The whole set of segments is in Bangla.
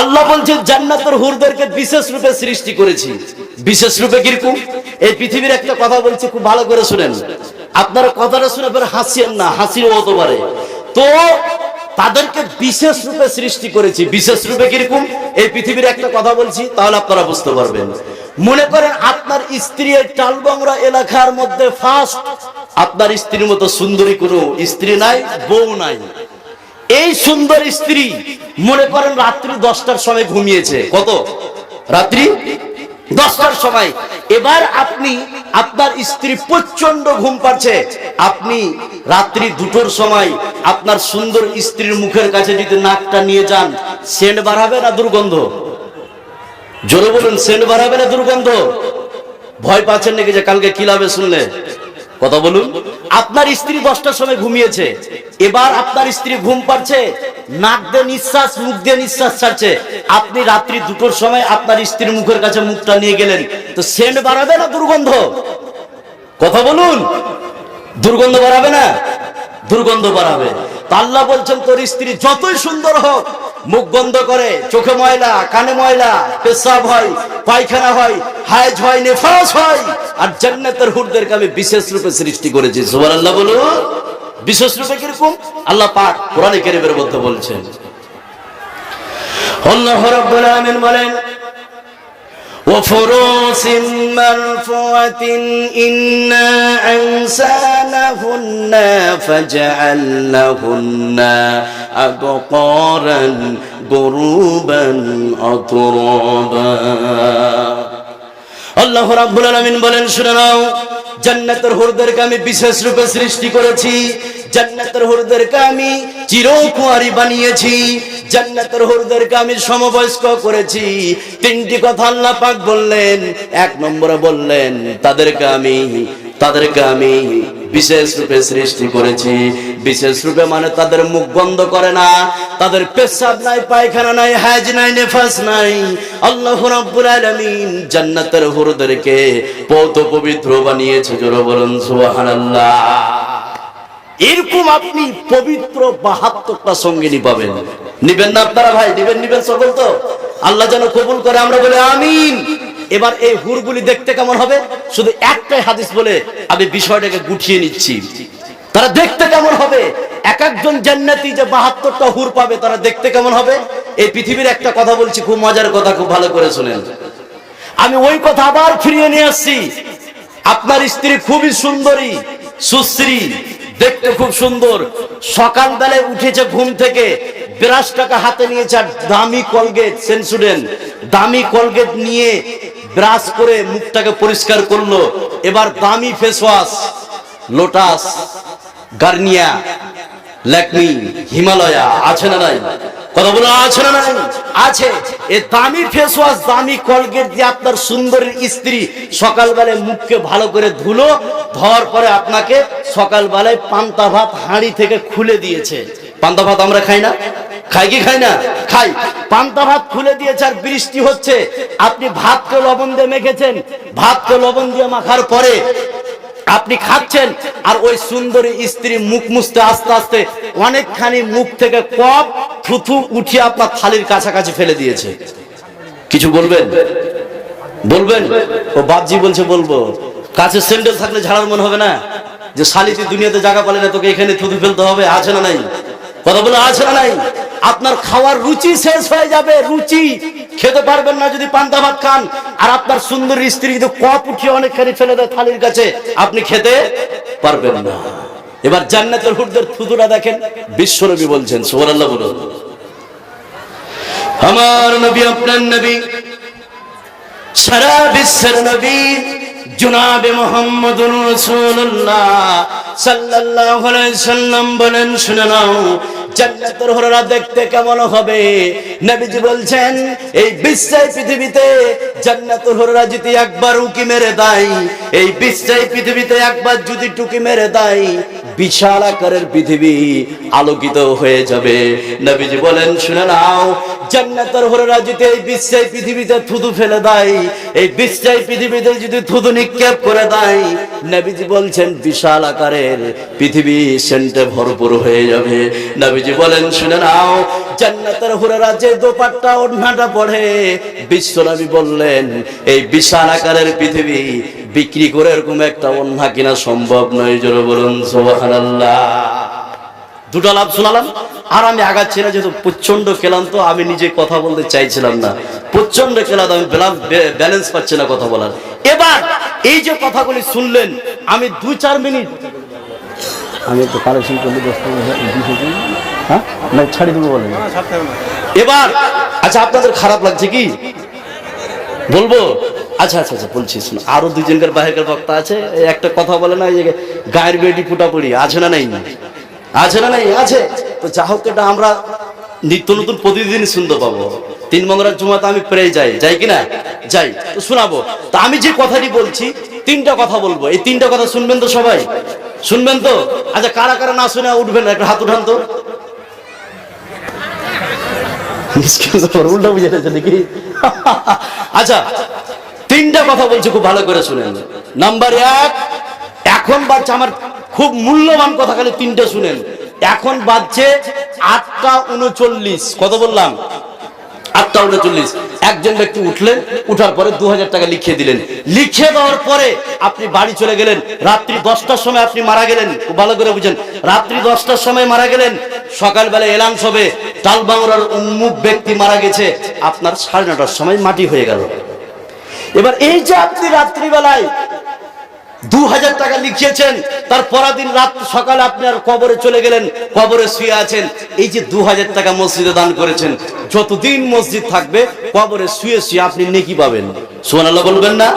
আল্লাহ বলছে জান্নাতের হুরদেরকে বিশেষ রূপে সৃষ্টি করেছি। বিশেষ রূপে কীরকম? এই পৃথিবীর একটা কথা বলছি, খুব ভালো করে শুনেন। আপনারা কথাটা শুনে পরে হাসিয়েন না হাসিও হতে পারে তো, তাদেরকে বিশেষ রূপে সৃষ্টি করেছি। বিশেষ রূপে কীরকম? এই পৃথিবীর একটা কথা বলছি, তাহলে আপনারা বুঝতে পারবেন। মনে করেন, আপনার স্ত্রী এই টালবংরা এলাকার মধ্যে ফার্স্ট আপনার স্ত্রীর মতো সুন্দরী কোনো স্ত্রী নাই, বউ নাই। এই সুন্দর স্ত্রী, মনে করেন রাত্রি দশটার সময় ঘুমিয়েছে। কত? রাত্রি দশটার সময়। এবার আপনি, আপনার স্ত্রী প্রচণ্ড ঘুম পাচ্ছে। আপনি রাত্রি দুটোর সময় আপনার সুন্দর স্ত্রীর মুখের কাছে যদি নাকটা নিয়ে যান, সেন্ট বাড়াবে না দুর্গন্ধ? জোরে বলুন, সেন্ট বাড়াবে না দুর্গন্ধ? ভয় পাচ্ছেন নাকি যে কালকে কি লাভে শুনলে? কথা বলুন। আপনার স্ত্রী দশটার সময় ঘুমিয়েছে। এবার আপনার স্ত্রী ঘুম পাচ্ছে নাক দিয়ে নিঃশ্বাস, মুখ দিয়ে নিঃশ্বাস ছাড়ছে। আপনি রাত্রি দুটোর সময় আপনার স্ত্রীর মুখের কাছে মুখটা নিয়ে গেলেন। তো সেন্ট বাড়াবে না দুর্গন্ধ? কথা বলুন। দুর্গন্ধ বাড়াবে না? দুর্গন্ধ বাড়াবে। আল্লাহ বলছেন, তোর স্ত্রী যতই সুন্দর হোক মুখ বন্ধ করে, চোখে ময়লা, কানে ময়লা, পেশাব হয়, পায়খানা হয়, হায়জ হয়, নেফাস হয়, আর জান্নাতের হুরদেরকে আমি বিশেষ রূপে সৃষ্টি করেছি। সুবহানাল্লাহ বলো বিশেষ রূপে কীরকম? আল্লাহ পাক কোরআনে কারীমের মধ্যে বলছেন আল্লাহ রাব্বুল আলামিন বলেন وفروس مرفوعة إنا أنسانهن فجعلنهن أبقارا غروبا أترابا আল্লাহ রাব্বুল আলামিন বলেন শুনে নাও জান্নাতের হুরদেরকে আমি বিশেষ রূপে সৃষ্টি করেছি জান্নাতের হুরদেরকে আমি চিরকুয়ারি বানিয়েছি। জান্নাতের হুরদেরকে আমি সমবয়স্ক করেছি। তিনটি কথা আল্লাহ পাক বললেন, এক নম্বরে বললেন, তাদেরকে আমি তাদেরকে আমি বিশেষ রূপে সৃষ্টি করেছি। বিশেষ রূপে মানে তাদের মুখ বন্ধ করে না, তাদের পেশাব নাই, পায়খানা নাই, হাজ নাই, নেফাস নাই। আল্লাহ রাব্বুল আলামিন জান্নাতের হুরদেরকে পৌত পবিত্র বানিয়েছে, জোরে বলুন সুবহানাল্লাহ। এরকম আপনি পবিত্র বাহাত্তরটা সঙ্গিনী পাবেন নিবেন না আপনারা ভাই, নিবেন নিবেন সকল তো। আল্লাহ যেন কবুল করে, আমরা বলে আমিন। এবার এই হুরগুলি দেখতে কেমন হবে? শুধু একটাই হাদিস বলে আমি বিষয়টাকে গুটিয়ে নিচ্ছি। তারা দেখতে কেমন হবে? এক একজন জান্নাতি যে বাহাত্তরটা হুর পাবে, তারা দেখতে কেমন হবে? এই পৃথিবীর একটা কথা বলছি, খুব মজার কথা, খুব ভালো করে শুনেন। আমি ওই কথা আবার ফিরিয়ে নিয়ে আসছি। আপনার স্ত্রী খুবই সুন্দরী, সুশ্রী দেখতে খুব সুন্দর। সকালবেলায় উঠেছে ঘুম থেকে বিরাশ টাকা হাতে নিয়েছে আর দামি কলগেট, সেন্সুডেন। দামি কলগেট নিয়ে ব্রাশ করে মুখটাকে পরিষ্কার করল। এবার দামি facewash Lotus Garnier, Lakme, Himalaya, আছে না নাই? কথা বলো আছে না আছে। এ দামি ফেস ওয়াশ দামি কলগেট দিয়ে আপনার স্ত্রী সকালবেলায় মুখকে ভালো করে ধুলো পরে আপনাকে সকালবেলায় পান্তা ভাত হাঁড়ি থেকে খুলে দিয়েছে। পান্তা ভাত আমরা খাই না? খাই কি খাই না? খাই। পান্তা ভাত খুলে দিয়েছে আর বৃষ্টি হচ্ছে। আপনি ভাতকে লবণ দিয়ে মেখেছেন। ভাতকে লবণ দিয়ে মাখার পরে আপনি খাচ্ছেন আর ওই সুন্দরী স্ত্রী মুখ মুছতে আস্তে আস্তে অনেকখানি মুখ থেকে কপ থুথু উঠিয়ে আপনার থালির কাছাকাছি ফেলে দিয়েছে। কিছু বলবেন? বলবেন? ও বাপজি বলছে, বলব। কাছে স্যান্ডেল থাকলে ঝাড়ার মনে হবে না? যে শালিতি দুনিয়াতে জায়গা পালে না, তোকে এখানে থুতু ফেলতে হবে, আছে না নাই? কথা বলে, আছে না নাই? আপনার খাওয়ার রুচি শেষ হয়ে যাবে, রুচি। খেতে পারবেন না যদি পান্তা ভাত খান। আর আপনার সুন্দর স্ত্রী যদি কপ উঠিয়ে অনেকখানি ফেলে দেয় থালির কাছে, আপনি খেতে পারবেন না। এবার জান্নাতের হুরদের থুতুরা দেখেন, বিশ্বনবী বলছেন, সুবহানাল্লাহ বলুন। আমার নবী, আপনার নবী, সারা বিশ্বের নবী, জুনাবে মোহাম্মদ রাসূলুল্লাহ সাল্লাল্লাহু আলাইহি সাল্লাম বলেন, শুনে নাও জান্নাতের হুররা দেখতে কেমন হবে? নবীজি বলছেন, এই বিশ্বের পৃথিবীতে জান্নাতের হুররা যদি একবার উকি মেরে দেয়, এই বিশ্বের পৃথিবীতে একবার যদি টুকি মেরে দেয় বিশাল আকারের পৃথিবী আলোকিত হয়ে যাবে। নবীজি বলেন, শুনে নাও সেন্টে ভরপুর হয়ে যাবে। নবীজি বলেন, শুনে নাও, জান্নাতের হরেরা যে দোপাট্টা ওড়নাটা পড়ে বিশ্ব বললেন, এই বিশাল আকারের পৃথিবী বিক্রি করে এরকম একটা ওড়না কিনা সম্ভব নয় জোরে বলুন সুবহানাল্লাহ। দুটো লাভ শোনালাম আর আমি আগাচ্ছি না যেহেতু প্রচণ্ড খেলাম তো আমি নিজে কথা বলতে চাইছিলাম না। প্রচণ্ড খেলাম আমি ব্যালেন্স পাচ্ছি না কথা বলার। এবার এই যে কথাগুলি শুনলেন আমি দু চার মিনিট আমি একটু কালেকশন করলে হ্যাঁ না ছাড়ি দেবো বলেন। এবার আচ্ছা আপনাদের খারাপ লাগছে কি? বলব? আচ্ছা আচ্ছা আচ্ছা বলছি, শুনো, আরও বক্তা আছে একটা কথা বলে না গায়ের বেটি আছে না নাই? আছে না নাই? আছে। তো যা হোক, এটা আমরা নিত্য নতুন প্রতিদিন শুনতে পাবো। তিন মঙ্গলার জুমাতে আমি প্রায় যাই। যাই কিনা? যাই। তো শোনাবো। তা আমি যে কথাটি বলছি, তিনটা কথা বলব। এই তিনটা কথা শুনবেন তো সবাই? শুনবেন তো? আচ্ছা কারা কারা না শুনে উঠবেন একটা হাত উঠান তো। আচ্ছা তিনটা কথা বলছি, খুব ভালো করে শুনেন। নাম্বার এক, এখন বাচ্চা আমার খুব মূল্যবান কথা খালি তিনটে শুনেন। এখন বাজছে আটটা উনচল্লিশ, কত বললাম? আটটা উনচল্লিশ। একজন ব্যক্তি উঠলেন, উঠার পরে দু হাজার টাকা লিখিয়ে দিলেন। লিখে দেওয়ার পরে আপনি বাড়ি চলে গেলেন, রাত্রি দশটার সময় আপনি মারা গেলেন, খুব ভালো করে বুঝেন। রাত্রি দশটার সময় মারা গেলেন, সকালবেলা এলান সবে টালবাংলার উন্মুখ ব্যক্তি মারা গেছে, আপনার সাড়ে নটার সময় মাটি হয়ে গেল। এবার এই যে আপনি রাত্রিবেলায় দু হাজার টাকা লিখিয়েছেন, তার পরাদিন রাত সকালে আপনি আর কবরে চলে গেলেন, কবরে শুয়ে আছেন। এই যে দু হাজার টাকা মসজিদে দান করেছেন, যতদিন মসজিদ থাকবে, কবরে শুয়ে শুয়ে আপনি নেকি পাবেন। সোহান আল্লাহ বলবেন না?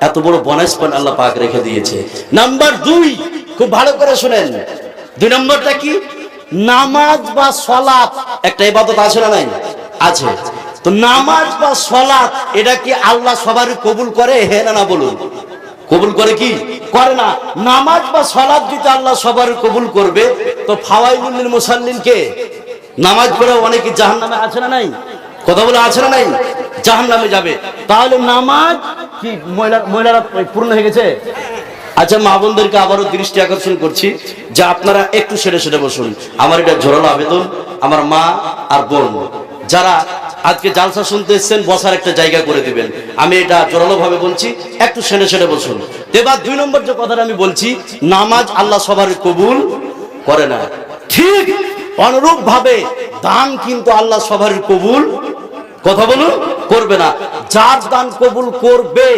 এত বড় বনাস পান আল্লাহ পাক রেখে দিয়েছে। নাম্বার দুই, খুব ভালো করে শুনেন। দুই নম্বরটা কি? নামাজ বা সলাপ একটা ইবাদত আছে না নাই? আছে। তো নামাজ বা সলাপ এটা কি আল্লাহ সবার কবুল করে? হে না না বলুন। কবুল করে কি? করে না। নামাজ বা সলাদ যদি আল্লাহ সবার কবুল করবে, তো ফাওয়াইলুল মুসাল্লিন কে? নামাজ পড়ে অনেকে জাহান নামে আছে না নাই? কথা বলে আছে না নাই? জাহান নামে যাবে। তাহলে নামাজ কি মহিলা মহিলারা পূর্ণ হয়ে গেছে? আচ্ছা মা বোনদেরকে আবারও দৃষ্টি আকর্ষণ করছি। যে আপনারা একটু সেরে সেরে বসুন। আমার এটা জোরালো আবেদন। আমার মা আর বোন, যারা আজকে জালসা শুনতে এসছেন, বসার একটা জায়গা করে দিবেন। আমি এটা জোরালো ভাবে বলছি, একটু সেনে সেনে বসুন এবার দুই নম্বর যে কথাটা আমি বলছি, নামাজ আল্লাহ সবার কবুল করে না। ঠিক অনুরূপ ভাবে দান কিন্তু আল্লাহ সবার কবুল, কথা বলুন, করবে না। যার দান কবুল করবে,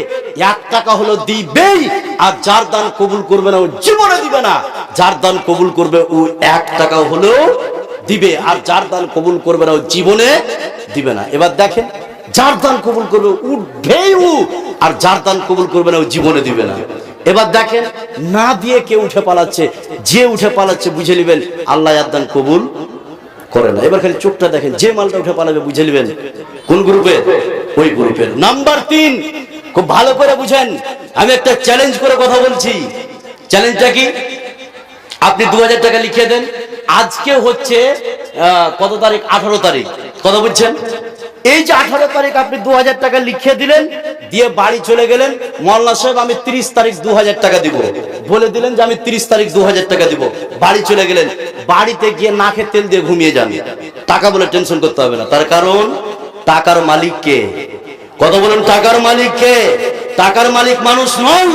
এক টাকা হলো দিবেই, আর যার দান কবুল করবে না, ও জীবনে দিবে না। যার দান কবুল করবে, ও এক টাকা হলেও দিবে, আর যার দান কবুল করবে না ও জীবনে দিবে না। এবার দেখেন, যার দান কবুল করবে উঠবেই উ আর যার দান কবুল করবে না ও জীবনে দিবে না। এবার দেখেন, না দিয়ে কে উঠে পালাচ্ছে, যে উঠে পালাচ্ছে বুঝে নেবেন, আল্লাহ দান কবুল করে না। এবার খালি চোখটা দেখেন, যে মালটা উঠে পালাবে বুঝে নেবেন, কোন গ্রুপের ওই গ্রুপের। নাম্বার তিন, খুব ভালো করে বুঝেন, আমি একটা চ্যালেঞ্জ করে কথা বলছি। চ্যালেঞ্জটা কি? আপনি দু হাজার টাকা লিখিয়ে দেন আজকে হচ্ছে কত তারিখ? আঠারো তারিখ। কথা বলছেন এই যে আঠারো তারিখ আপনি দু হাজার টাকা লিখিয়ে দিলেন, দিয়ে বাড়ি চলে গেলেন মল্লা সাহেব, আমি তিরিশ তারিখ দু হাজার টাকা দিব। বলে দিলেন যে, আমি তিরিশ তারিখ দু হাজার টাকা দিব। বাড়ি চলে গেলেন। বাড়িতে গিয়ে নাকে তেল দিয়ে ঘুমিয়ে যান। টাকা বলে টেনশন করতে হবে না। তার কারণ, টাকার মালিক কে? কথা বলুন, টাকার মালিক কে? টাকার মালিক মানুষ নয়,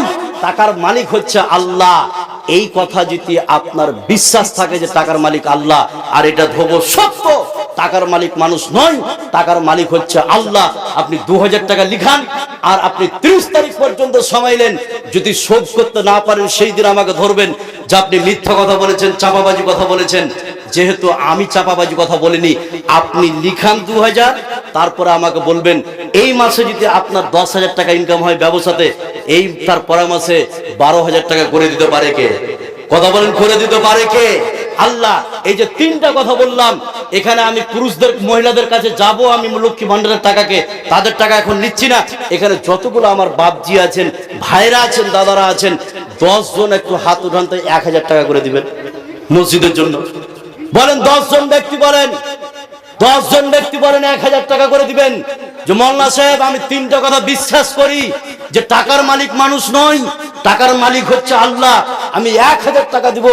টাকার মালিক হচ্ছে আল্লাহ। এই কথা যদি আপনার বিশ্বাস থাকে যে টাকার মালিক আল্লাহ, আর এটা ধোব সত্য, টাকার মালিক মানুষ নয়, টাকার মালিক হচ্ছে আল্লাহ। আপনি দু হাজার টাকা লিখান, আর আপনি ত্রিশ তারিখ পর্যন্ত সময় নেন। যদি শোধ করতে না পারেন, সেই দিন আমাকে ধরবেন। যে আপনি মিথ্যা কথা বলেছেন, চাপাবাজি কথা বলেছেন। যেহেতু আমি চাপাবাজি কথা বলিনি, আপনি লিখান দু হাজার তারপরে আমাকে বলবেন, এই মাসে যদি আপনার দশ হাজার টাকা ইনকাম হয় ব্যবসাতে, এই তার পরের মাসে বারো হাজার টাকা করে দিতে পারে কে? কথা বলেন, করে দিতে পারে কে? আল্লাহ, এই যে তিনটা কথা বললাম, এখানে আমি পুরুষদের, মহিলাদের কাছে যাব, আমি লক্ষ্মী ভান্ডারের টাকাকে, তাদের টাকা এখন নিচ্ছি না। এখানে যতগুলো আমার বাপজি আছেন ভাইরা আছেন, দাদারা আছেন, দশ জন একটু হাত উঠান এক হাজার টাকা করে দিবেন মসজিদের জন্য। বলেন, দশ জন ব্যক্তি বলেন দশ জন ব্যক্তি বলেন এক হাজার টাকা করে দিবেন। যে মোল্লা সাহেব, আমি তিনটা কথা বিশ্বাস করি যে টাকার মালিক মানুষ নয়, টাকার মালিক হচ্ছে আল্লাহ। আমি এক হাজার টাকা দিব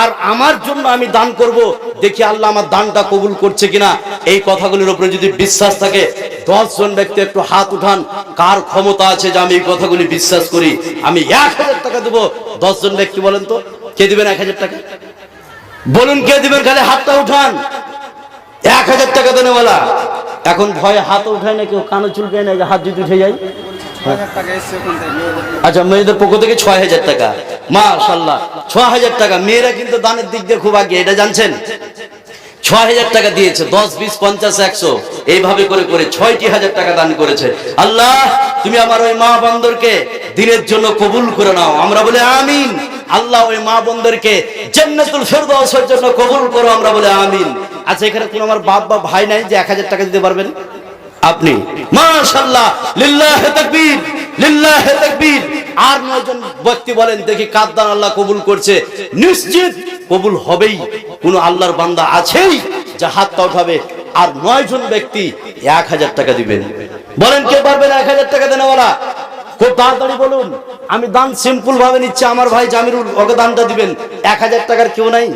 আর আমার জন্য আমি দান করব। দেখি আল্লাহ আমার দানটা কবুল করছে কিনা। এই কথাগুলির উপরে যদি বিশ্বাস থাকে দশ জন ব্যক্তি একটু হাত উঠান, কার ক্ষমতা আছে যে আমি এই কথাগুলি বিশ্বাস করি। আমি এক হাজার টাকা দেবো। দশজন ব্যক্তি বলেন তো, কে দিবেন এক হাজার টাকা? বলুন কে দিবেন, খালি হাতটা উঠান। এক হাজার টাকা দেনে বলা এখন ভয়ে হাত উঠায় না কেউ কানে চুলকায় না হাত যদি উঠে যায়। আচ্ছা মেয়েদের পক্ষ থেকে ছয় হাজার টাকা। মাশাল্লাহ ছ হাজার টাকা। মেয়েরা কিন্তু দানের দিক দিয়ে খুব আগে, এটা জানছেন? ছয় হাজার টাকা দিয়েছে, দশ, বিশ, পঞ্চাশ, একশো। এইভাবে করে করে ছয়টি হাজার টাকা দান করেছে। আল্লাহ, তুমি আমার ওই মা বন্দরকে দিনের জন্য কবুল করে নাও। আমরা বলে আমিন। আল্লাহ ওই মা ফেরদাউসের জন্য কবুল করো, আমরা বলে আমিন। আচ্ছা এখানে কোন আমার বাপ বা ভাই নাই যে এক হাজার টাকা দিতে পারবেন? আপনি? মাশাল্লাহ আর নয়জন ব্যক্তি বলেন, দেখি কাদ্দান আল্লাহ কবুল করছে। নিশ্চিত কবুল হবেই, কোন আল্লাহর বান্দা আছেই যা হাতটা উঠাবে আর নয়জন ব্যক্তি এক হাজার টাকা দিবেন। বলেন, কে পারবেন এক হাজার টাকা দেনেওয়ালা? খুব তাড়াতাড়ি বলুন, আমি দান সিম্পল ভাবে নিচ্ছি, আমার ভাই জামিরুল ওকে দানটা দিবেন। এক হাজার টাকার কেউ নাই?